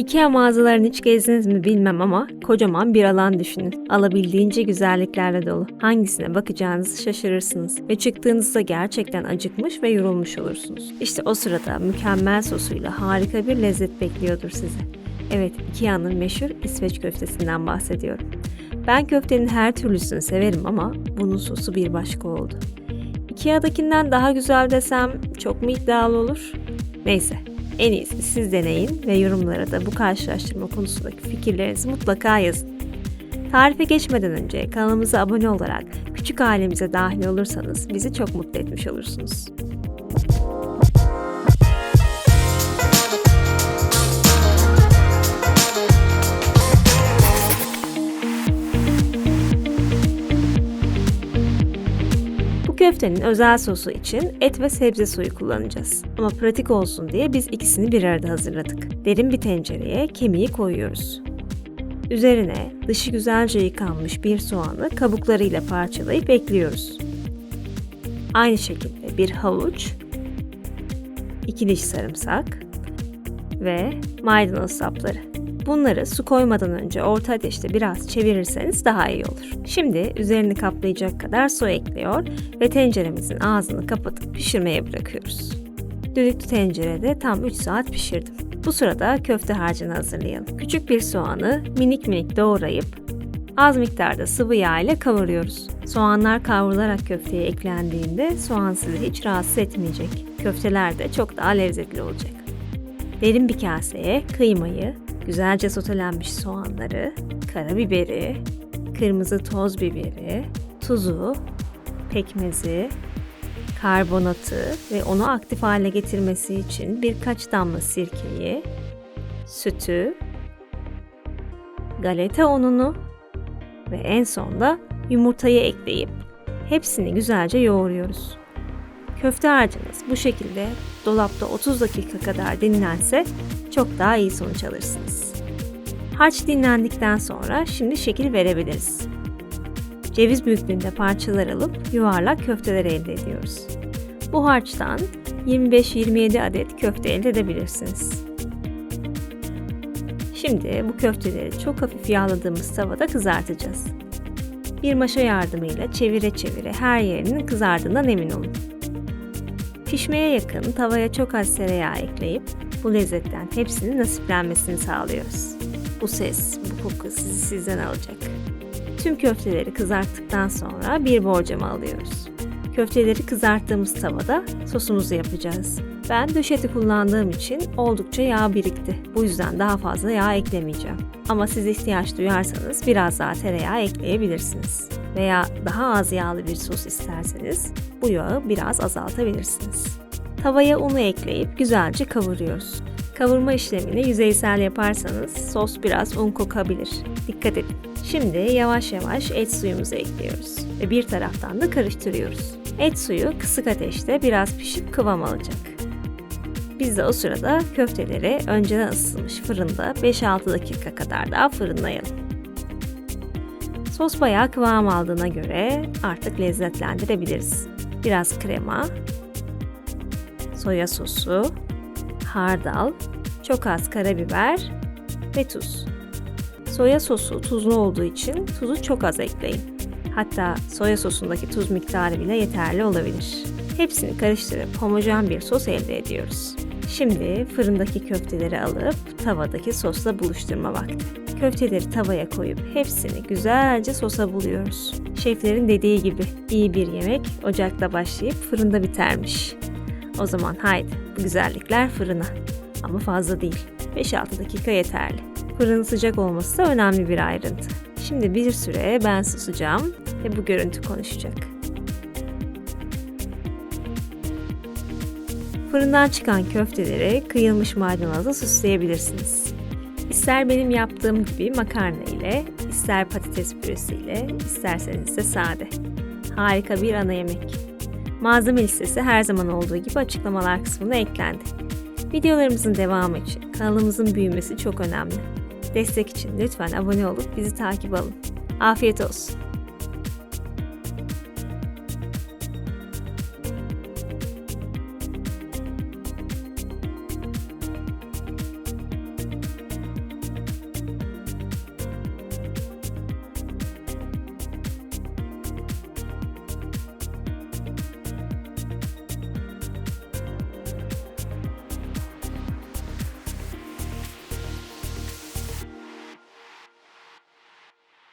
IKEA mağazalarını hiç gezdiniz mi bilmem ama kocaman bir alan düşünün. Alabildiğince güzelliklerle dolu. Hangisine bakacağınızı şaşırırsınız ve çıktığınızda gerçekten acıkmış ve yorulmuş olursunuz. İşte o sırada mükemmel sosuyla harika bir lezzet bekliyordur sizi. Evet, Ikea'nın meşhur İsveç köftesinden bahsediyorum. Ben köftenin her türlüsünü severim ama bunun sosu bir başka oldu. Ikea'dakinden daha güzel desem çok mu iddialı olur? Neyse, en iyisi siz deneyin ve yorumlara da bu karşılaştırma konusundaki fikirlerinizi mutlaka yazın. Tarife geçmeden önce kanalımıza abone olarak küçük ailemize dahil olursanız bizi çok mutlu etmiş olursunuz. Köftenin özel sosu için et ve sebze suyu kullanacağız. Ama pratik olsun diye biz ikisini bir arada hazırladık. Derin bir tencereye kemiği koyuyoruz. Üzerine dışı güzelce yıkanmış bir soğanı kabuklarıyla parçalayıp ekliyoruz. Aynı şekilde bir havuç, iki diş sarımsak ve maydanoz sapları. Bunları su koymadan önce orta ateşte biraz çevirirseniz daha iyi olur. Şimdi üzerini kaplayacak kadar su ekliyor ve tenceremizin ağzını kapatıp pişirmeye bırakıyoruz. Düdüklü tencerede tam 3 saat pişirdim. Bu sırada köfte harcını hazırlayalım. Küçük bir soğanı minik minik doğrayıp az miktarda sıvı yağ ile kavuruyoruz. Soğanlar kavrularak köfteye eklendiğinde soğan sizi hiç rahatsız etmeyecek. Köfteler de çok daha lezzetli olacak. Derin bir kaseye kıymayı, güzelce sotelenmiş soğanları, karabiberi, kırmızı toz biberi, tuzu, pekmezi, karbonatı ve onu aktif hale getirmesi için birkaç damla sirkeyi, sütü, galeta ununu ve en sonda yumurtayı ekleyip hepsini güzelce yoğuruyoruz. Köfte harcınız bu şekilde dolapta 30 dakika kadar dinlense çok daha iyi sonuç alırsınız. Harç dinlendikten sonra şimdi şekil verebiliriz. Ceviz büyüklüğünde parçalar alıp yuvarlak köfteler elde ediyoruz. Bu harçtan 25-27 adet köfte elde edebilirsiniz. Şimdi bu köfteleri çok hafif yağladığımız tavada kızartacağız. Bir maşa yardımıyla çevire çevire her yerinin kızardığından emin olun. Pişmeye yakın tavaya çok az tereyağı ekleyip bu lezzetten hepsinin nasiplenmesini sağlıyoruz. Bu ses, bu koku sizi sizden alacak. Tüm köfteleri kızarttıktan sonra bir borcama alıyoruz. Köfteleri kızarttığımız tavada sosumuzu yapacağız. Ben döşeti kullandığım için oldukça yağ birikti. Bu yüzden daha fazla yağ eklemeyeceğim. Ama siz ihtiyaç duyarsanız biraz daha tereyağı ekleyebilirsiniz. Veya daha az yağlı bir sos isterseniz bu yağı biraz azaltabilirsiniz. Tavaya unu ekleyip güzelce kavuruyoruz. Kavurma işlemini yüzeysel yaparsanız sos biraz un kokabilir. Dikkat edin. Şimdi yavaş yavaş et suyumuzu ekliyoruz ve bir taraftan da karıştırıyoruz. Et suyu kısık ateşte biraz pişip kıvam alacak. Biz de o sırada köfteleri önceden ısıtılmış fırında 5-6 dakika kadar daha fırınlayalım. Sos bayağı kıvam aldığına göre artık lezzetlendirebiliriz. Biraz krema, soya sosu, hardal, çok az karabiber ve tuz. Soya sosu tuzlu olduğu için tuzu çok az ekleyin. Hatta soya sosundaki tuz miktarı bile yeterli olabilir. Hepsini karıştırıp homojen bir sos elde ediyoruz. Şimdi fırındaki köfteleri alıp tavadaki sosla buluşturma vakti. Köfteleri tavaya koyup hepsini güzelce sosa buluyoruz. Şeflerin dediği gibi iyi bir yemek ocakta başlayıp fırında bitermiş. O zaman haydi bu güzellikler fırına. Ama fazla değil. 5-6 dakika yeterli. Fırının sıcak olması da önemli bir ayrıntı. Şimdi bir süre ben susacağım ve bu görüntü konuşacak. Fırından çıkan köfteleri kıyılmış maydanozla süsleyebilirsiniz. İster benim yaptığım gibi makarna ile, ister patates püresiyle, isterseniz de sade. Harika bir ana yemek. Malzeme listesi her zaman olduğu gibi açıklamalar kısmına eklendi. Videolarımızın devamı için kanalımızın büyümesi çok önemli. Destek için lütfen abone olup bizi takip alın. Afiyet olsun.